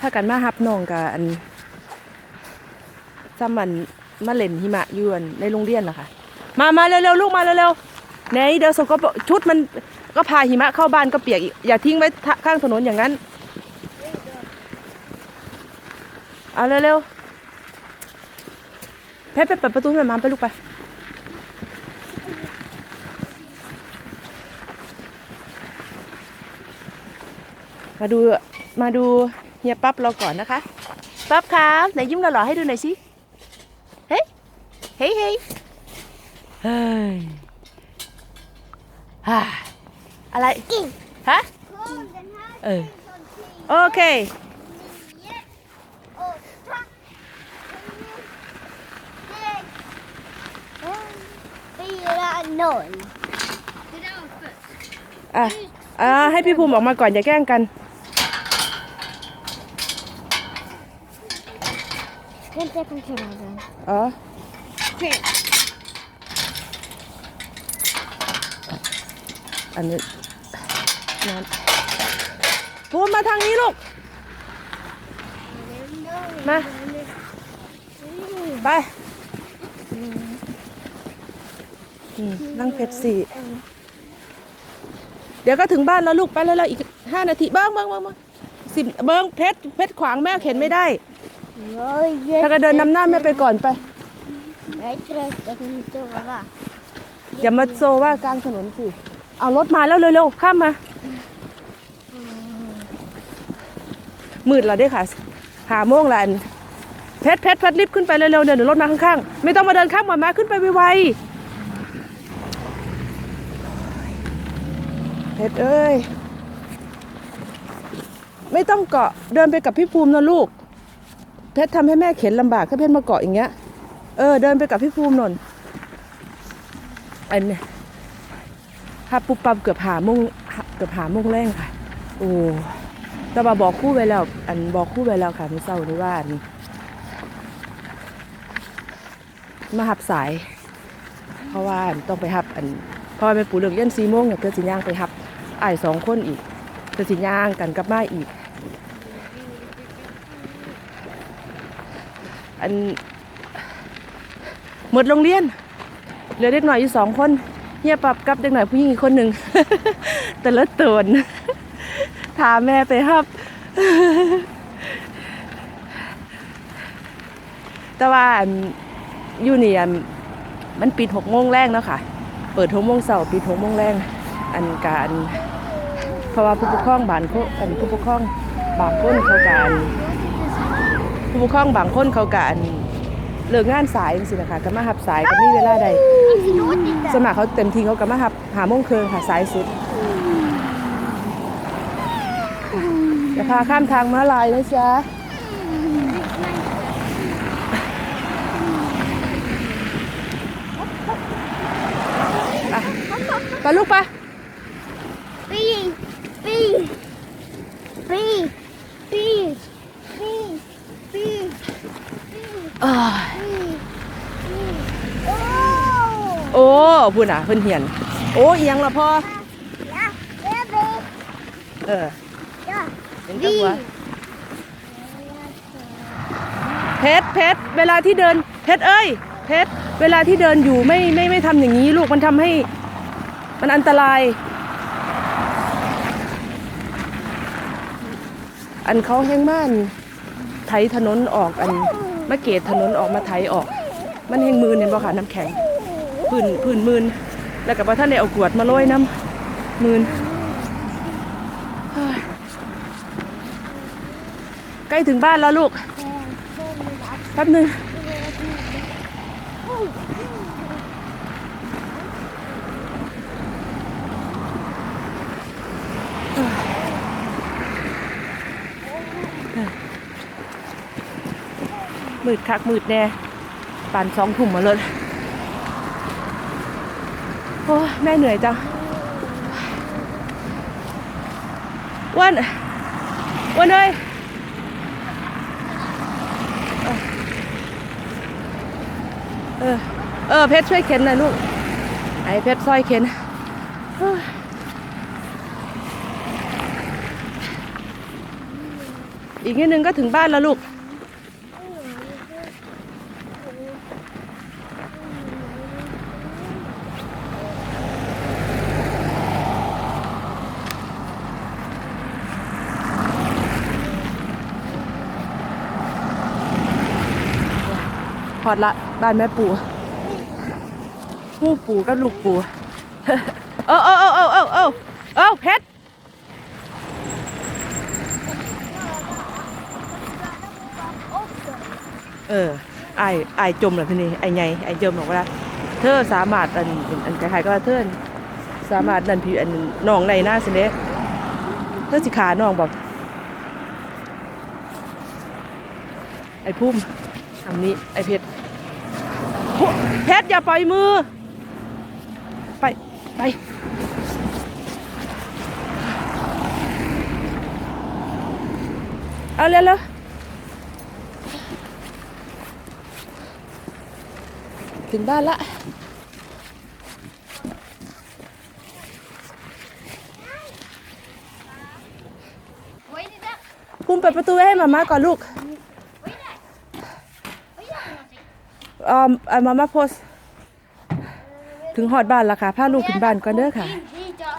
ถ้ากันมาฮับน้องกับอันซ้ำมันมาเล่นหิมะยวนในโรงเรียนนะคะมามาเร็วๆลูกมาเร็วๆไหนเดี๋ยวสกปรกชุดมันก็พาหิมะเข้าบ้านก็เปียกอีกอย่าทิ้งไว้ข้างถนนอย่างนั้นเอาเร็วๆเพชรไปเปิดประตูให้มาไปลูกไป มาดูมาดูเฮียปั๊บเราก่อนนะคะปั๊บครับไหนยิ้มหล่อๆให้ดูหน่อยสิเฮ้ยเฮ้ยเฮ้ยเฮ้ยฮ่าอะไรฮะเออโอเค Fyra noll. อะอ่าให้พี่ภูมิออกมาก่อนอย่าแกล้งกัน Vänta, jag kan klara den. อ๋ออันนี้นั่นภูมิมาทางนี้ลูก มา ไปอืมนั่งเพชรสี่เดี๋ยวก็ถึงบ้านแล้วลูกไปแล้วๆอีกห้านาทีเบิ้งเบิ้งเบิ้งเบิ้งสิบเบิ้งเพชรเพชรขวางแม่เข็นไม่ได้ Jag ถ้าก็เดินนำหน้าแม่ไปก่อนไป jag är trött, jag kan inte sova. อย่ามาโซว่ากลางถนนสิ เอารถมาแล้วเร็วๆข้ามมา มืดแล้วเด้อค่ะ หาโมงและอันเพชรเพชรเพชรรีบขึ้นไปเร็วๆเดี๋ยวรถมาข้างๆ ไม่ต้องมาเดินข้ามมามาขึ้นไปไวๆเพชรเอ้ย ไม่ต้องเกาะเดินไปกับพี่ภูมินะลูก เพชรทำให้แม่เข็นลำบากถ้าเพชรมาเกาะอย่างเงี้ย เออ เดินไปกับพี่ภูมิหน่นอันนี่ยถ้าปุ๊บปับเกือบหาโมงเกือบหาโมงแรงค่ะ โอ้แต่ว่าบอกคู่ไว้แล้ว อันบอกคู่ไว้แล้วค่ะมื้อเช้านี้ว่าอันมาหับสาย เพราะว่าอันต้องไปหับอันเพราะว่าแม่ปู่เลิกยันสี่โมงเนี่ยเกิดสิย่างไปหับไอ้สองคนอีกเกิดสิย่างกันกลับมาอีก อันหมดโรงเรียนเหลือเด็กหน่อยอยู่สองคนเฮียปรับกับเด็กหน่อยผู้หญิงอีกคนหนึ่งแต่ละตนพาแม่ไปฮับ แต่ว่าอันยู่นี่อันมันปิดหกโมงแรงเนาะค่ะ เปิดหกโมงเสาร์ปิดหกโมงแรงอันการเพราะว่าผู้ปกครองบางคนอันผู้ปกครองบางคนเขาการ ผู้ปกครองบางคนเขาการเลิกงานสายจังสินะคะก็มาหับสายก็มีเวลาใดสมัครเขาเต็มทีเขาก็มาหับหาโมงเคืองค่ะสายสุดจะพาข้ามทางม้าลายนะจ๊ะไปลูกไป Bi, bi, bi, bi, bi, bi, อ้าย Oh! โอ้พูดอะเพิ่นเหียน โอ้เอียงละพ่อเออเป็นจังหวะเพชรเพชรเวลาที่เดินเพชรเอ้ยเพชรเวลาที่เดินอยู่ไม่ไม่ไม่ทำอย่างนี้ลูกมันทำให้ มันอันตราย อันเขาแห้งม่านไถถนนออกอัน มาเกตถนนออกมาไถออก มันแห้งมืนเห็นบ่ค่ะน้ำแข็งพื้นพื้นมืนแล้วกับว่าท่านได้เอากวดมาโรยน้ำมืนใกล้ถึงบ้านแล้วลูกแป๊บหนึง มืดคักมืดแน่ป่านสองถุ่มมาเลยโอ้แม่เหนื่อยจังวันวันเอ้ยเออเออเพชรช่วยเข็นหน่อยลูกไอ้เพชรซอยเข็นอีกนิดนึงก็ถึงบ้านแล้วลูก พอดละบ้านแม่ปู่หูปู่กับลูกปู่เออเออเออเออเออเออเออเพชรเออไอ้ไอ้จมเลยทีนี้ไอ้ไงไอ้จมบอกว่า เธอสามารถอันอันคล้ายๆก็ว่าเธอสามารถนั่นพี่อันน้องในหน้าสิเด้เธอสิขาน้องบอกไอ้พุ่มอันนี้ไอ้เพชร เพชรอย่าปล่อยมือ ไปไปเอาเร็วเร็วถึงบ้านละ Wait it up. พุ่มเปิดประตูไว้ให้มาม่าก่อนลูก ออมอามามาโพส ถึงหอดบ้านและค่ะพาลูกขึ้นบ้านก่อนเด้อค่ะ